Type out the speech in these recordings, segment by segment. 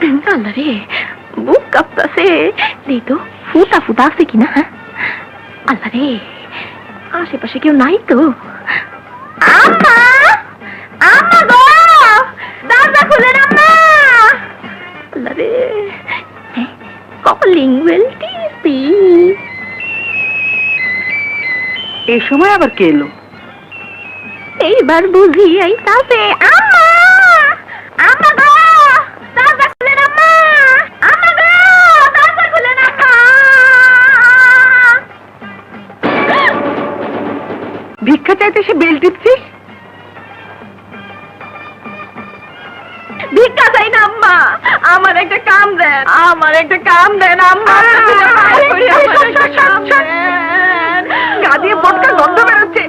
আল্লাহ রে বুক কাঁপতাছে তো ফুটা ফুটা আছে কিনা? আল্লাহ রে আশেপাশে কেউ নাই তো আম্মা আম্মা গো দরজা খুলে আম্মা আল্লাহ রে কলিং বেল টিপি এই সময় আবার কে এলো এইবার বুঝি আইতাছে আম্মা আম্মা ভিক্ষা চাইতে সে বেল টিপছিস ভিক্ষা চাই না আম্মা। আমার একটা কাম দেন আমার একটা কাম দেন আম্মা। গা দিয়ে বোটকা গন্ধ বেরোচ্ছে।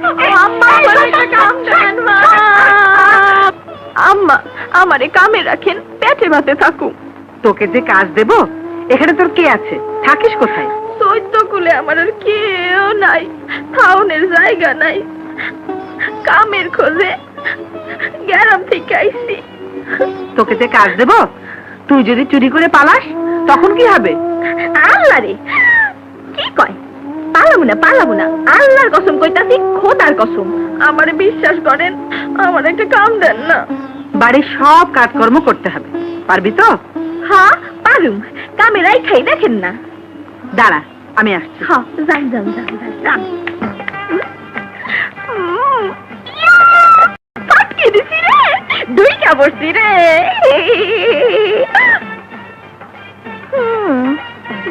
আম্মা আমার কামে রাখেন পেটে ভাতে থাকুক। তোকে যে কাজ দেব এখানে তোর কে আছে? থাকিস কোথায়? চৈত্য আমার আর কেউ নাই থাউনের জায়গা নাই। কামের খোঁজে গ্যারাম থেকে আইছি। তোকে যে কাজ দেব তুই যদি চুরি করে পালাস তখন কি হবে? আল্লাহ রে কি কয়? পালাবো না পালাবো না। আল্লাহর কসম কইতাছি খোদার কসম। আমারে বিশ্বাস করেন আমার একটা কাম দেন না। বাড়ির সব কাজকর্ম করতে হবে। পারবি তো? হ্যাঁ পারুম। কামেরাই খাই দেখেন না। দাঁড়া আমি আসছি। হ্যাঁ যান যান যান রে দুইটা বসছি রে।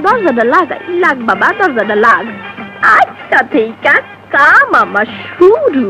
দরজাটা লাগাই লাগ বাবা দরজাটা লাগ। আজটা থেকে কাম আমার শুরু।